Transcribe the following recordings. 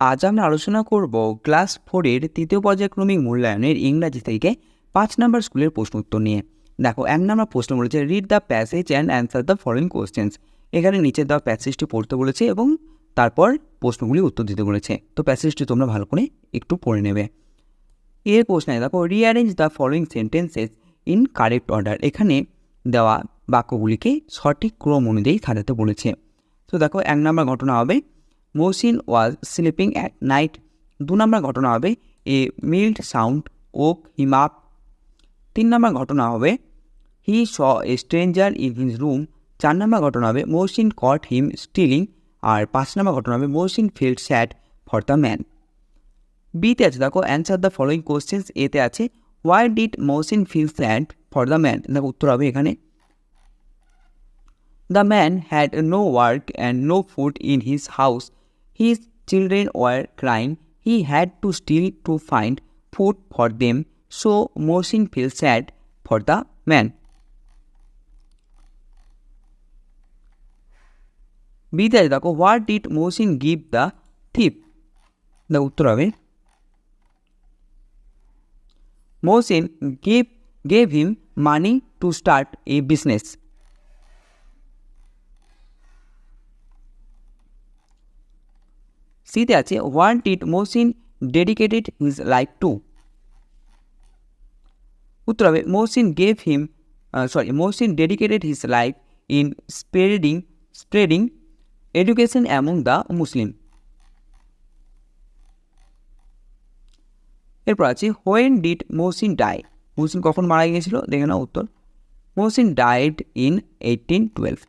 আজ আমরা আলোচনা করব ক্লাস ফোরের তৃতীয় পর্যায়ক্রমিক মূল্যায়নের ইংরাজি থেকে পাঁচ নম্বর স্কুলের প্রশ্ন উত্তর নিয়ে। দেখো, এক নম্বর প্রশ্ন বলেছে read the passage and answer the following questions এখানে নিচে দেওয়া প্যাসেজটি পড়তে বলেছে এবং তারপর প্রশ্নগুলি উত্তর দিতে বলেছে। তো প্যাসেজটি তোমরা ভালো করে একটু পড়ে নেবে। এর প্রশ্নে দেখো rearrange the following sentences in correct order এখানে দেওয়া বাক্যগুলিকে সঠিক ক্রম অনুযায়ী সাজাতে বলেছে। তো দেখো, এক নম্বর ঘটনা হবে Mohsin was sleeping at night. দু নম্বর ঘটনা হবে a mild sound woke him up. তিন নম্বর ঘটনা হবে he saw a stranger in his room. চার নম্বর ঘটনা হবে মৌসিন কট হিম স্টিলিং। আর পাঁচ নম্বর ঘটনা হবে Mohsin felt sad for the man. বিতে আছে, দেখো, অ্যান্সার দ্য ফলোয়িং কোশ্চেন্স এতে আছে, why did Mohsin feel sad for the man? দেখো, উত্তর হবে এখানে। The man had no work and no food in his house. His children were crying he had to steal to find food for them so Mohsin feel sad for the man বিতে আছে দেখো what did Mohsin give the thief the উত্তর হবে Mohsin gave, gave him money to start a business. সিতে আছে what did Mohsin dedicated his life to. উত্তর হবে Mohsin gave him sorry Mohsin dedicated his life in spreading spreading education among the Muslim এরপর আছে when did Mohsin die Mohsin কখন মারা গিয়েছিল? দেখে না উত্তর। Mohsin died in eighteen twelve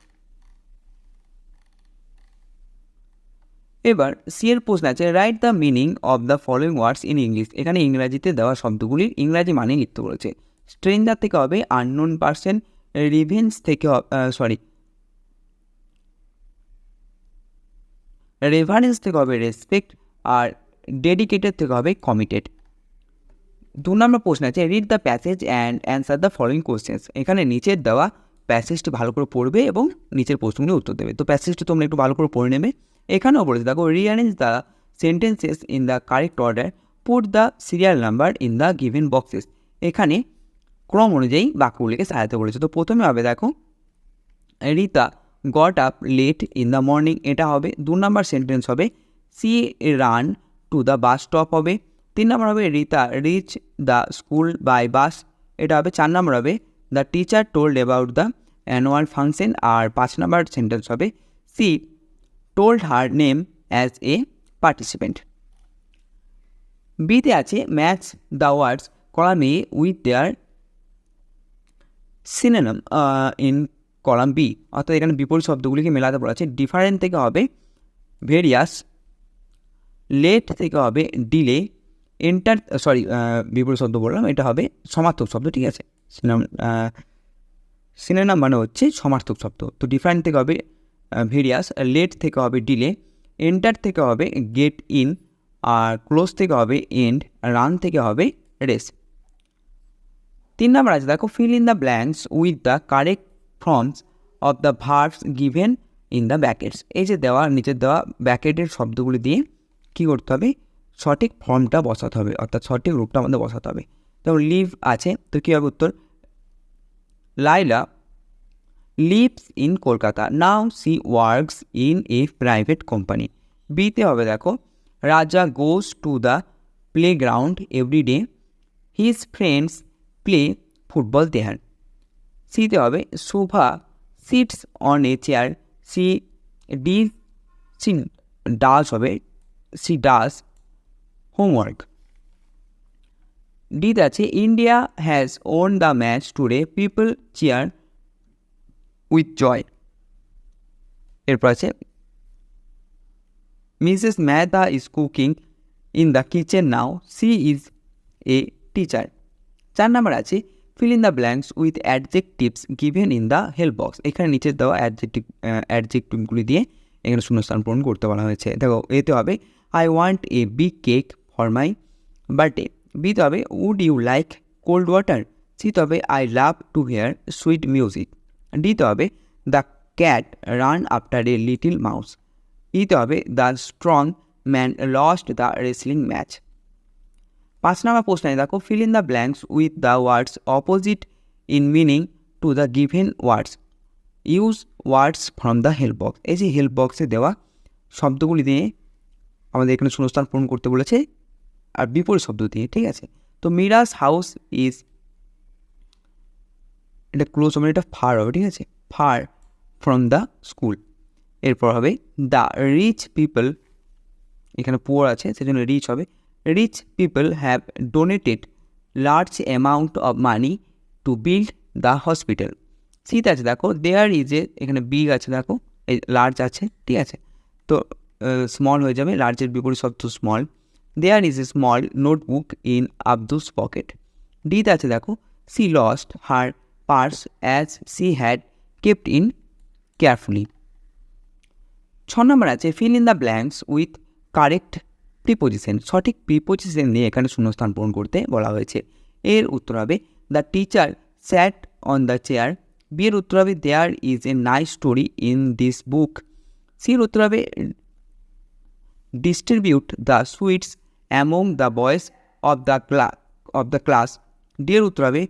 এবার সি এর প্রশ্ন আছে write the meaning of the following words in English এখানে ইংরাজিতে দেওয়া শব্দগুলির ইংরাজি মানে লিখতে বলেছে। স্ট্রেঞ্জার থেকে হবে আননোন পার্সন রিভেন্স থেকে সরি রেভারেন্স থেকে হবে রেসপেক্ট আর ডেডিকেটেড থেকে হবে কমিটেড দু নম্বর প্রশ্ন আছে read the passage and answer the following questions এখানে নিচের দেওয়া প্যাসেজটি ভালো করে পড়বে এবং নিচের প্রশ্নগুলি উত্তর দেবে। তো প্যাসেজটি তোমরা একটু ভালো করে পড়ে নেবে। এখানেও বলেছে, দেখো rearrange the sentences in the correct order put the serial number in the given boxes এখানে ক্রম অনুযায়ী বাক্যগুলিকে সাজাতে বলেছে। তো প্রথমে হবে, দেখো Rita got up late in the morning এটা হবে, দু নম্বর সেন্টেন্স হবে she ran to the bus stop হবে। তিন নম্বর হবে Rita reach the school by bus এটা হবে, চার নম্বর হবে the teacher told about the annual function আর পাঁচ নম্বর সেন্টেন্স হবে she told her name as a participant বিতে আছে ম্যাচ দ্য ওয়ার্ডস কলামে with their synonym in column B অর্থাৎ এখানে বিপরীত শব্দগুলিকে মেলাতে বলা আছে ডিফারেন্ট থেকে হবে ভেরিয়াস লেট থেকে হবে ডিলে এন্টার সরি বিপরীত শব্দ বললাম, এটা হবে সমার্থক শব্দ, ঠিক আছে? সিনেম সিনেমাম মানে হচ্ছে সমার্থক শব্দ। তো ডিফারেন্ট থেকে হবে ভেরিয়াস লেট থেকে হবে ডিলে এন্টার থেকে হবে গেট ইন আর ক্লোজ থেকে হবে এন্ড রান থেকে হবে রেস তিন নম্বর আছে, দেখো fill in the blanks with the correct forms of the verbs given in the brackets এই যে দেওয়া নিচের দেওয়া ব্যাকেটের শব্দগুলি দিয়ে কী করতে হবে? সঠিক ফর্মটা বসাতে হবে, অর্থাৎ সঠিক রূপটা আমাদের বসাতে হবে। যেমন লিভ আছে, তো কী হবে উত্তর? Laila lives in Kolkata now she works in a private company বিতে হবে দেখো। Raja goes to the playground every day his friends play football there সিতে হবে। Shobha sits on a chair she D she does হবে। She does homework ডিতে আছে। India has won the match today people cheer with joy. এরপর আছে, Mrs Mehta is cooking in the kitchen now, she is a teacher. চার number আছে, fill in the blanks with adjectives given in the help box. এখানে নিচের দেওয়া adjective অ্যাডজেক্টিভগুলি দিয়ে এখানে শূন্যস্থান পূরণ করতে বলা হয়েছে। দেখো, এতে হবে I want a big cake for my birthday বিতে হবে would you like cold water সিতে হবে I love to hear sweet music ডিতে হবে the cat ran after a little mouse ইতে হবে the strong man lost the wrestling match পাঁচ নম্বর প্রশ্নে দেখো fill in the blanks with the words opposite in meaning to the given words use words from the help box এই যে help বক্সে দেওয়া শব্দগুলি দিয়ে আমাদের এখানে শূন্যস্থান পূরণ করতে বলেছে, আর বিপরীত শব্দ দিয়ে, ঠিক আছে? তো মিরাস হাউস ইজ এটা ক্লোজ হবে এটা ফার হবে, ঠিক আছে? ফার ফ্রম দ্য স্কুল এরপর হবে দ্য রিচ পিপল এখানে পুয়ার আছে, সেজন্য রিচ হবে। Rich people have donated large amount of money to build the hospital শীত আছে, দেখো দেয়ার ইজ এ এখানে বিগ আছে, দেখো, এই লার্জ আছে, ঠিক আছে? তো স্মল হয়ে যাবে লার্জের বিপরীত শব্দ small there is a small notebook in Abdu's pocket ডিতে আছে, দেখো she lost her purse as she had kept in carefully ছ নম্বর আছে fill in the blanks with correct preposition সঠিক প্রিপোজিশন নিয়ে এখানে শূন্যস্থান পূরণ করতে বলা হয়েছে। এর উত্তর হবে the teacher sat on the chair বিয়ের উত্তর হবে there is a nice story in this book সির উত্তর হবে distribute the sweets among the boys of the ক্লা অফ দ্য ক্লাস ডি এর উত্তর হবে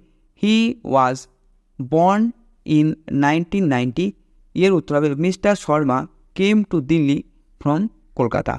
he was in nineteen ninety এর উত্তর হবে Mr Sharma came to Delhi from Kolkata